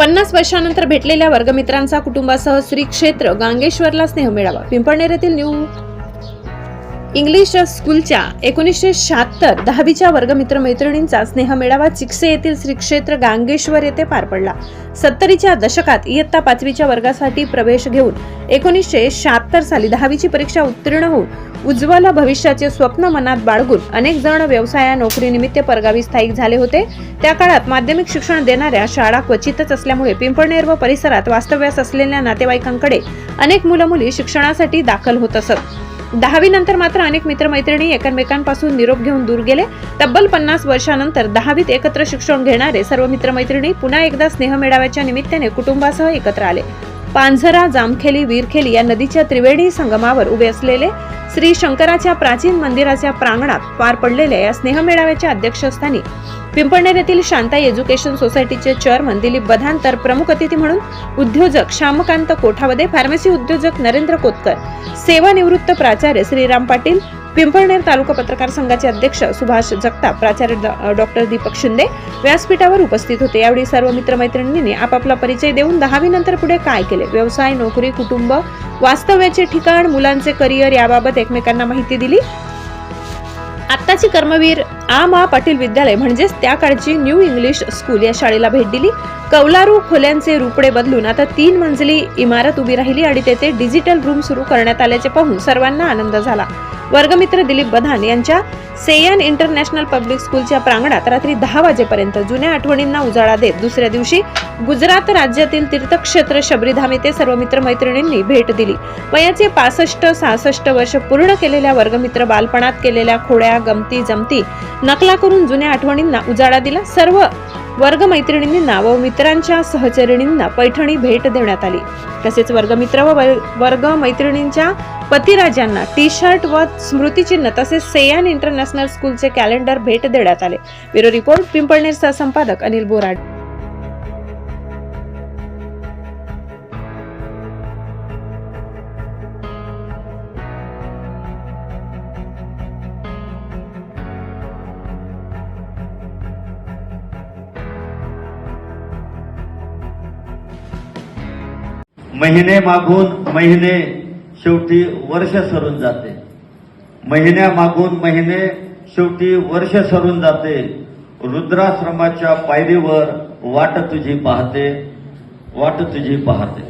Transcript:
पन्नास वर्षानंतर भेटलेल्या वर्गमित्रांचा कुटुंबासह श्री क्षेत्र गांगेश्वरला स्नेह मिळावा. पिंपळनेर येथील न्यू इंग्लिश स्कूलच्या एकोणीसशे शहात्तर दहावीच्या वर्गमित्र मैत्रिणींचा स्नेह मेळावा चिकसे येथील श्री क्षेत्र गांगेश्वर येथे पार पडला. सत्तरीच्या दशकात इयत्ता पाचवीच्या वर्गासाठी प्रवेश घेऊन एकोणीसशे शहात्तर साली दहावीची परीक्षा उत्तीर्ण होऊन उज्ज्वल भविष्याचे स्वप्न मनात बाळगून अनेक जण व्यवसाया नोकरीनिमित्त परगावी स्थायिक झाले होते. त्या काळात माध्यमिक शिक्षण देणाऱ्या शाळा क्वचितच असल्यामुळे पिंपळनेर व परिसरात वास्तव्यास असलेल्या नातेवाईकांकडे अनेक मुलं मुली शिक्षणासाठी दाखल होत असत. दहावी नंतर मात्र अनेक मित्रमैत्रिणी एकमेकांपासून निरोप घेऊन दूर गेले. तब्बल पन्नास वर्षानंतर दहावीत एकत्र शिक्षण घेणारे सर्व मित्रमैत्रिणी पुन्हा एकदा स्नेह मेळाव्याच्या निमित्ताने कुटुंबासह एकत्र आले. पांझरा जामखेली वीरखेली या नदीच्या त्रिवेणी संगमावर उभे असलेले श्री शंकराच्या प्राचीन मंदिराच्या प्रांगणात पार पडलेल्या या स्नेह मेळाव्याच्या अध्यक्षस्थानी पिंपळनेर येथील शांताई एज्युकेशन सोसायटीचे चेअरमन दिलीप बधान तर प्रमुख अतिथी म्हणून उद्योजक श्यामकांत कोठावदे फार्मसी उद्योजक नरेंद्र कोतकर सेवानिवृत्त प्राचार्य श्रीराम पाटील पिंपळनेर तालुका पत्रकार संघाचे अध्यक्ष सुभाष जगताप प्राचार्य डॉ- डॉक्टर दीपक शिंदे व्यासपीठावर उपस्थित होते. यावेळी सर्व मित्रमैत्रिणींनी आपापला परिचय देऊन दहावी नंतर पुढे काय केले? व्यवसाय नोकरी कुटुंब वास्तव्याचे ठिकाण मुलांचे करिअर याबाबत एकमेकांना माहिती दिली. आत्ताची कर्मवीर आ मा पाटील विद्यालय म्हणजेच त्या काळची न्यू इंग्लिश स्कूल या शाळेला भेट दिली. कौलारू खोल्यांचे रुपडे बदलून आता तीन मंजली इमारत उभी राहिली आणि तेथे डिजिटल रूम सुरू करण्यात आल्याचे पाहून सर्वांना आनंद झाला. वर्गमित्र दिलीप बधान यांच्या सेयन इंटरनॅशनल पब्लिक स्कूलच्या प्रांगणात रात्री दहा वाजेपर्यंत जुन्या आठवणींना उजाळा देत दुसऱ्या दिवशी गुजरात राज्यातील तीर्थक्षेत्र शबरीधाम येथे सर्व मित्रमैत्रिणींनी भेट दिली. वयाचे पासष्ट सहासष्ट वर्ष पूर्ण केलेल्या वर्गमित्र बालपणात केलेल्या खोड्या गमती जमती नकला करून जुन्या आठवणींना उजाळा दिला. सर्व वर्ग मैत्रिणींना व मित्रांच्या सहचरिणींना पैठणी भेट देण्यात आली. तसेच वर्गमित्र व वै- वर्ग मैत्रिणींच्या पतिराजांना टी शर्ट व स्मृतिचिन्ह तसेच सेयान इंटरनॅशनल स्कूलचे कॅलेंडर भेट देण्यात आले. ब्युरो रिपोर्ट पिंपळनेरचा संपादक अनिल बोराड. महिने मागून महिने शेवटी वर्ष सरून जाते. महिन्या मागून महिने शेवटी वर्ष सरून जाते. रुद्राश्रमाच्या पायरीवर वाट तुझी पाहते वाट तुझी पाहते.